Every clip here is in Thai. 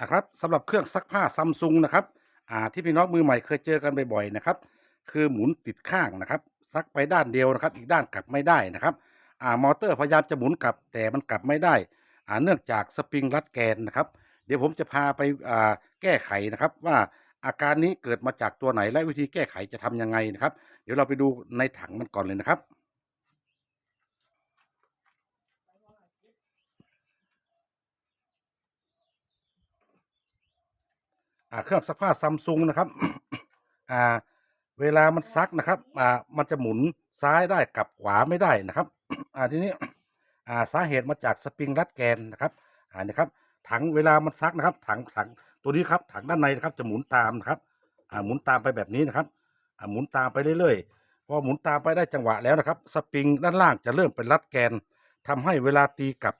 นะครับสำหรับเครื่องซักผ้าซัมซุงนะครับอ่าที่พี่น้องมือใหม่เคยเจอกันบ่อยๆนะครับ คือหมุนติดข้างนะครับ ซักไปด้านเดียวนะครับ อีกด้านกลับไม่ได้นะครับอ่ามอเตอร์พยายามจะหมุนกลับแต่มันกลับไม่ได้อ่าเนื่องจากสปริงรัดแกนนะครับ เดี๋ยวผมจะพาไปอ่าแก้ไขนะครับว่าอาการนี้เกิดมาจากตัวไหนและวิธีแก้ไขจะทำยังไงนะครับ เดี๋ยวเราไปดูในถังมันก่อนเลยนะครับ อ่าเครื่องซักผ้าซัมซุงนะครับอ่าเวลามันซักนะครับอ่ามันจะหมุนซ้ายได้กลับขวาไม่ได้นะครับอ่าทีนี้อ่าสาเหตุมาจากสปริงรัดแกนนะครับอ่านี่ครับถังเวลามันซักนะครับ ถังถังตัวนี้ครับถังด้านในนะครับจะหมุนตามนะครับอ่าหมุนตามไปแบบนี้นะครับอ่าหมุนตามไปเรื่อยๆพอหมุนตามไปได้จังหวะแล้วนะครับ สปริงด้านล่างจะเริ่มเป็นรัดแกนทำให้เวลาตีกลับ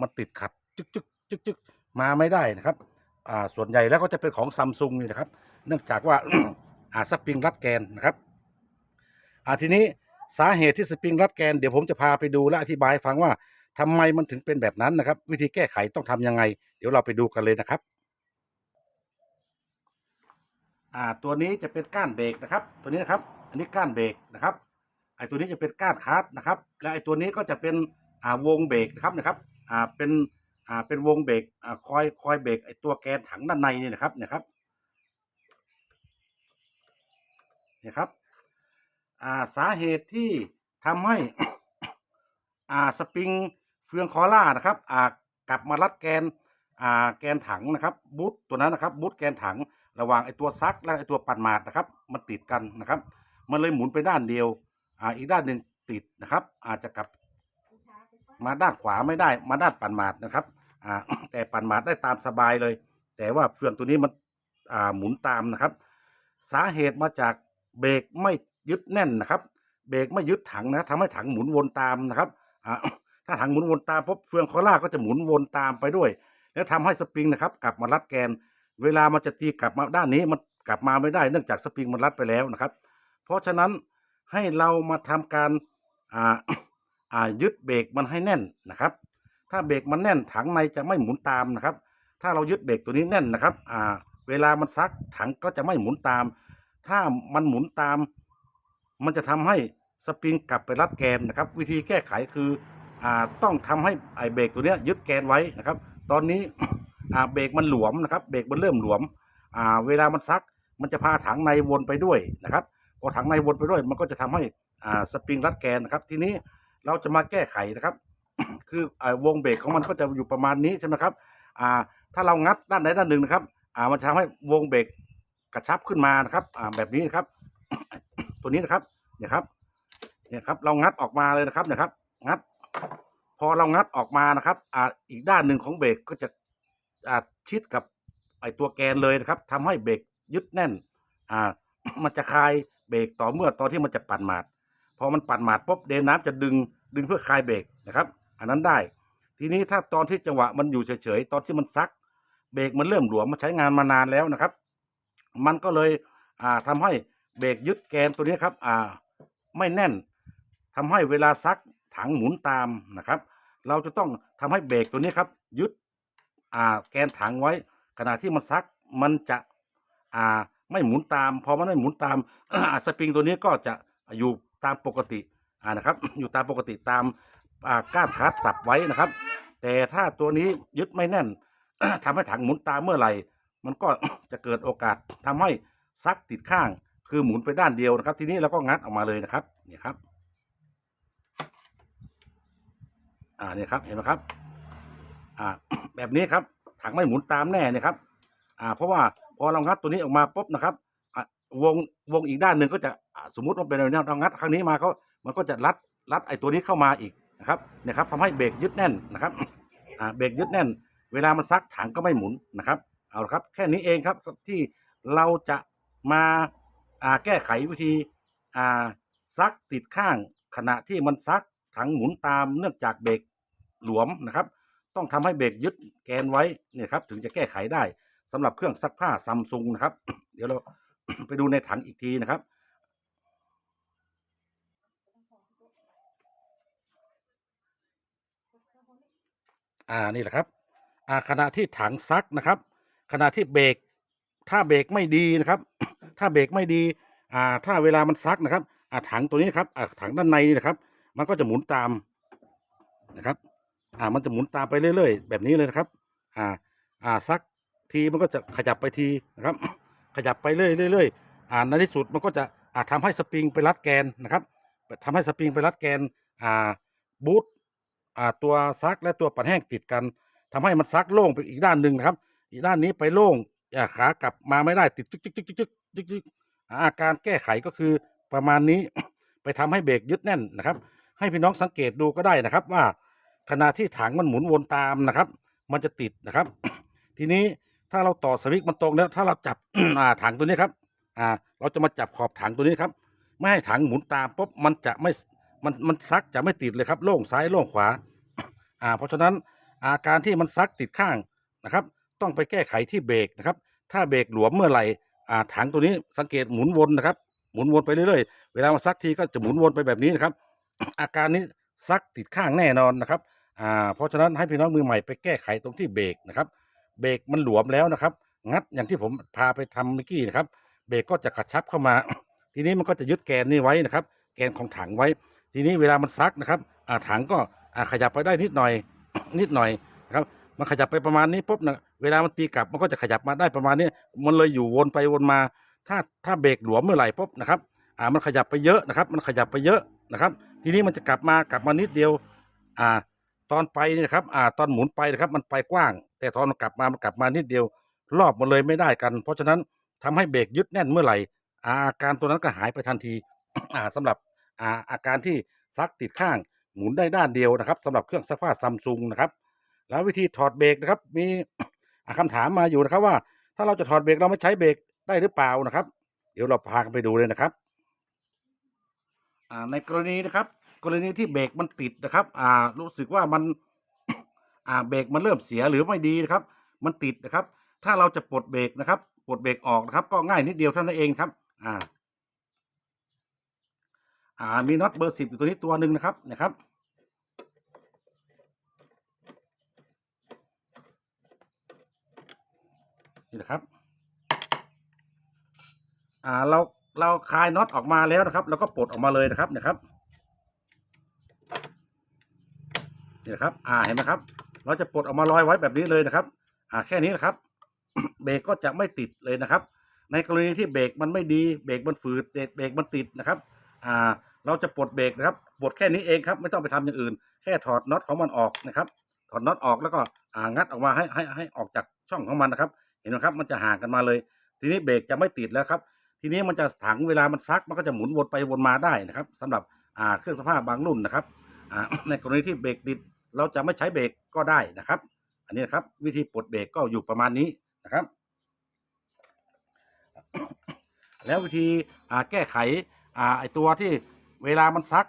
มันติดขัดจึกจึกจึกจึกมาไม่ได้นะครับ ส่วนใหญ่แล้วก็จะเป็นของซัมซุงนี่นะครับ เนื่องจากว่าอ่าสปริงรัดแกนนะครับอ่าทีนี้สาเหตุที่สปริงรัดแกนเดี๋ยวผมจะพาไปดูและอธิบายฟังว่าทำไมมันถึงเป็นแบบนั้นนะครับ วิธีแก้ไขต้องทำยังไง เดี๋ยวเราไปดูกันเลยนะครับอ่าตัวนี้จะเป็นก้านเบรกนะครับ ตัวนี้นะครับ อันนี้ก้านเบรกนะครับไอตัวนี้จะเป็นก้านคาร์ดนะครับ และไอตัวนี้ก็จะเป็นอ่าวงเบรกนะครับนะครับอ่าเป็น อ่าเป็นวงเบรกอ่าคอยคอยเบรกไอตัวแกนถังด้านในนี่นะครับเนี่ยครับเนี่ยครับอ่าสาเหตุที่ทำให้อ่าสปริงเฟืองคอล่านะครับอ่ากลับมารัดแกนอ่าแกนถังนะครับบูทตัวนั้นนะครับบูทแกนถังระหว่างไอตัวซักและไอตัวปั่นหมาดนะครับ มันติดกันนะครับ มันเลยหมุนไปด้านเดียวอ่าอีกด้านหนึ่งติดนะครับ อาจจะกลับ มาด้านขวาไม่ได้มาด้านปั่นหมาดนะครับอ่าแต่ปั่นหมาดได้ตามสบายเลย แต่ว่าเฟืองตัวนี้มันอ่าหมุนตามนะครับ สาเหตุมาจากเบรกไม่ยึดแน่นนะครับ เบรกไม่ยึดถังนะทำให้ถังหมุนวนตามนะครับอ่าถ้าถังหมุนวนตามปุ๊บเฟืองคอล่าก็จะหมุนวนตามไปด้วย แล้วทำให้สปริงนะครับ กลับมารัดแกน เวลามันจะตีกลับมาด้านนี้มันกลับมาไม่ได้เนื่องจากสปริงมันรัดไปแล้วนะครับ เพราะฉะนั้นให้เรามาทำการอ่า อ่ายึดเบรกมันให้แน่นนะครับ ถ้าเบรกมันแน่นถังในจะไม่หมุนตามนะครับ ถ้าเรายึดเบรกตัวนี้แน่นนะครับ อ่า เวลามันซักถังก็จะไม่หมุนตาม ถ้ามันหมุนตาม มันจะทำให้สปริงกลับไปรัดแกนนะครับ วิธีแก้ไขคืออ่าต้องทำให้ไอเบรกตัวนี้ยึดแกนไว้นะครับ ตอนนี้อ่าเบรกมันหลวมนะครับ เบรกมันเริ่มหลวมอ่าเวลามันซักมันจะพาถังในวนไปด้วยนะครับพอถังในวนไปด้วย มันก็จะทำให้อ่าสปริงรัดแกนนะครับ ทีนี้ เราจะมาแก้ไขนะครับ คืออวงเบรกของมันก็จะอยู่ประมาณนี้ใช่ไหมครับ อ่า ถ้าเรางัดด้านใดด้านหนึ่งนะครับ อ่า มันจะทำให้วงเบรกกระชับขึ้นมานะครับ อ่า แบบนี้นะครับ ตัวนี้นะครับ เนี่ยครับ เนี่ยครับ เรางัดออกมาเลยนะครับ เนี่ยครับ งัด พอเรางัดออกมานะครับ อ่า อีกด้านหนึ่งของเบรกก็จะ อ่า ชิดกับไอตัวแกนเลยนะครับทำให้เบรกยึดแน่น อ่า มันจะคลายเบรกต่อเมื่อตอนที่มันจะปั่นหมาด พอมันปั่นหมาดปุ๊บเดนน้ำจะดึงดึงเพื่อคลายเบรกนะครับ อันนั้นได้ ทีนี้ถ้าตอนที่จังหวะมันอยู่เฉยๆตอนที่มันซัก เบรกมันเริ่มหลวมมันใช้งานมานานแล้วนะครับ มันก็เลยอ่าทำให้เบรกยึดแกนตัวนี้ครับอ่าไม่แน่นทำให้เวลาซักถังหมุนตามนะครับ เราจะต้องทำให้เบรกตัวนี้ครับ ยึดอ่าแกนถังไว้ ขณะที่มันซักมันจะอ่าไม่หมุนตาม พอมันไม่หมุนตามสปริงตัวนี้ก็จะอยู่ ตามปกติอ่านะครับ อยู่ตามปกติตามอ่าก้านคาดสับไว้นะครับ แต่ถ้าตัวนี้ยึดไม่แน่นทำให้ถังหมุนตามเมื่อไหร่ มันก็จะเกิดโอกาสทำให้ซักติดข้าง คือหมุนไปด้านเดียวนะครับ ทีนี้เราก็งัดออกมาเลยนะครับเนี่ยครับ อ่าเนี่ยครับเห็นไหมครับ อ่า แบบนี้ครับถังไม่หมุนตามแน่เนี่ยครับ อ่า เพราะว่าพอเรางัดตัวนี้ออกมาปุ๊บนะครับ วงวงอีกด้านหนึ่งก็จะสมมติว่าเป็นเราเรางัดครั้งนี้มาเขามันก็จะรัดรัดไอ้ตัวนี้เข้ามาอีกนะครับเนี่ยครับทำให้เบรกยึดแน่นนะครับอ่าเบรกยึดแน่น เวลามันซักถังก็ไม่หมุนนะครับเอาละครับ แค่นี้เองครับที่เราจะมาอ่าแก้ไขวิธีอ่าซักติดข้างขณะที่มันซักถังหมุนตามเนื่องจากเบรกหลวมนะครับ ต้องทำให้เบรกยึดแกนไว้เนี่ยครับถึงจะแก้ไขได้สำหรับเครื่องซักผ้าซัมซุงนะครับ เดี๋ยวเรา ไปดูในถังอีกทีนะครับ อ่านี่แหละครับอ่าขณะที่ถังซักนะครับ ขณะที่เบรกถ้าเบรกไม่ดีนะครับ ถ้าเบรกไม่ดีอ่าถ้าเวลามันซักนะครับอ่าถังตัวนี้นะครับอ่าถังด้านในนี่นะครับ มันก็จะหมุนตามนะครับอ่ามันจะหมุนตามไปเรื่อย ๆ แบบนี้เลยนะครับ อ่าอ่าซักทีมันก็จะขยับไปทีนะครับ ขยับไปเรื่อยๆเรื่อยๆอ่าในที่สุดมันก็จะอ่าทำให้สปริงไปรัดแกนนะครับทำให้สปริงไปรัดแกนอ่าบูทอ่าตัวซักและตัวปัดแห้งติดกันทำให้มันซักโล่งไปอีกด้านหนึ่งนะครับ อีกด้านนี้ไปโล่งอ่าขากลับมาไม่ได้ติดจึ๊กจึ๊กจึ๊กจึ๊กจึ๊กจึ๊กอาการแก้ไขก็คือประมาณนี้ไปทำให้เบรกยึดแน่นนะครับ ให้พี่น้องสังเกตดูก็ได้นะครับว่าขณะที่ถังมันหมุนวนตามนะครับ มันจะติดนะครับ ทีนี้ ถ้าเราต่อสวิตช์มันตรงแล้วถ้าเราจับ อ่าถังตัวนี้ครับ อ่า เราจะมาจับขอบถังตัวนี้ครับ ไม่ให้ถังหมุนตามปุ๊บมันจะไม่มันมันซักจะไม่ติดเลยครับโล่งซ้ายโล่งขวา อ่า เพราะฉะนั้นอาการที่มันซักติดข้างนะครับ ต้องไปแก้ไขที่เบรกนะครับ ถ้าเบรกหลวมเมื่อไหร่อ่าถังตัวนี้สังเกตหมุนวนนะครับ หมุนวนไปเรื่อยๆ เวลามันซักทีก็จะหมุนวนไปแบบนี้นะครับ อาการนี้ซักติดข้างแน่นอนนะครับ อ่า เพราะฉะนั้นให้พี่น้องมือใหม่ไปแก้ไขตรงที่เบรกนะครับ เบรกมันหลวมแล้วนะครับ งัดอย่างที่ผมพาไปทำเมื่อกี้นะครับ เบรกก็จะกระชับเข้ามา ทีนี้มันก็จะยึดแกนนี้ไว้นะครับ แกนของถังไว้ ทีนี้เวลามันซักนะครับอ่าถังก็อ่าขยับไปได้นิดหน่อยนิดหน่อยนะครับมันขยับไปประมาณนี้ปุ๊บนะเวลามันตีกลับมันก็จะขยับมาได้ประมาณนี้ มันเลยอยู่วนไปวนมา ถ้าถ้าเบรกหลวมเมื่อไหร่ปุ๊บนะครับอ่ามันขยับไปเยอะนะครับ มันขยับไปเยอะนะครับ ทีนี้มันจะกลับมากลับมานิดเดียว อ่า ตอนไปนี่นะครับอ่าตอนหมุนไปนะครับ มันไปกว้าง แต่ตอนกลับมามันกลับมานิดเดียว รอบมันเลยไม่ได้กัน เพราะฉะนั้นทำให้เบรกยึดแน่นเมื่อไหร่อาอาการตัวนั้นก็หายไปทันที อ่าสำหรับอ่าอาการที่ซักติดข้างหมุนได้ด้านเดียวนะครับสำหรับเครื่องซักผ้าซัมซุงนะครับ แล้ววิธีถอดเบรกนะครับ มีอ่าคำถามมาอยู่นะครับว่า ถ้าเราจะถอดเบรกเราไม่ใช้เบรกได้หรือเปล่านะครับ เดี๋ยวเราพากันไปดูเลยนะครับอ่าในกรณีนะครับ กรณีที่เบรกมันติดนะครับ อ่า รู้สึกว่ามัน อ่า เบรกมันเริ่มเสียหรือไม่ดีนะครับ มันติดนะครับ ถ้าเราจะปลดเบรกนะครับ ปลดเบรกออกนะครับ ก็ง่ายนิดเดียวเท่านั้นเองครับ อ่า อ่า มีน็อตเบอร์สิบอยู่ตัวนี้ตัวหนึ่งนะครับ นะครับนี่นะครับ อ่า เรา เราคลายน็อตออกมาแล้วนะครับ แล้วก็ปลดออกมาเลยนะครับ นะครับ นี่นะครับ อ่าเห็นไหมครับ เราจะปลดออกมาลอยไว้แบบนี้เลยนะครับ อ่าแค่นี้นะครับ เบรกก็จะไม่ติดเลยนะครับ ในกรณีที่เบรกมันไม่ดีเบรกมันฝืดเบรกมันติดนะครับ อ่า เราจะปลดเบรกนะครับปลดแค่นี้เองครับ ไม่ต้องไปทำอย่างอื่น แค่ถอดน็อตของมันออกนะครับ ถอดน็อตออกแล้วก็อ่างัดออกมาให้ให้ให้ออกจากช่องของมันนะครับ เห็นไหมครับ มันจะห่างกันมาเลย ทีนี้เบรกจะไม่ติดแล้วครับ ทีนี้มันจะถังเวลามันซักมันก็จะหมุนวนไปวนมาได้นะครับสำหรับอ่าเครื่องสภาพบางรุ่นนะครับอ่าในกรณีที่เบรกติด เราจะไม่ใช้เบรกก็ได้นะครับ อันนี้นะครับ วิธีปลดเบรกก็อยู่ประมาณนี้นะครับ แล้ววิธีแก้ไขไอตัวที่เวลามันซัก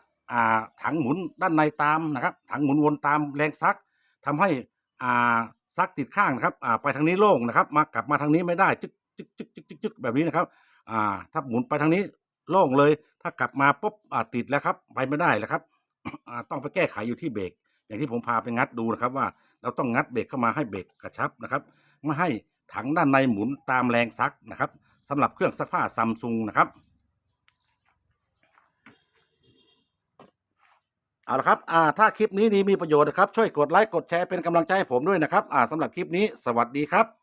ถังหมุนด้านในตามนะครับ ถังหมุนวนตามแรงซักทำให้ซักติดข้างนะครับไปทางนี้โล่งนะครับ มากลับมาทางนี้ไม่ได้จึ๊กจึ๊กจึ๊กจึ๊กจึ๊กจึ๊กแบบนี้นะครับถ้าหมุนไปทางนี้โล่งเลย ถ้ากลับมาปุ๊บติดแล้วครับ ไปไม่ได้แล้วครับต้องไปแก้ไขอยู่ที่เบรก อย่างที่ผมพาไปงัดดูนะครับว่า เราต้องงัดเบรกเข้ามาให้เบรกกระชับนะครับไม่ให้ถังด้านในหมุนตามแรงซักนะครับสำหรับเครื่องซักผ้าซัมซุงนะครับเอาละครับอ่าถ้าคลิปนี้ดีมีประโยชน์นะครับ ช่วยกดไลค์ กดแชร์เป็นกำลังใจให้ผมด้วยนะครับอ่าสำหรับคลิปนี้ สวัสดีครับ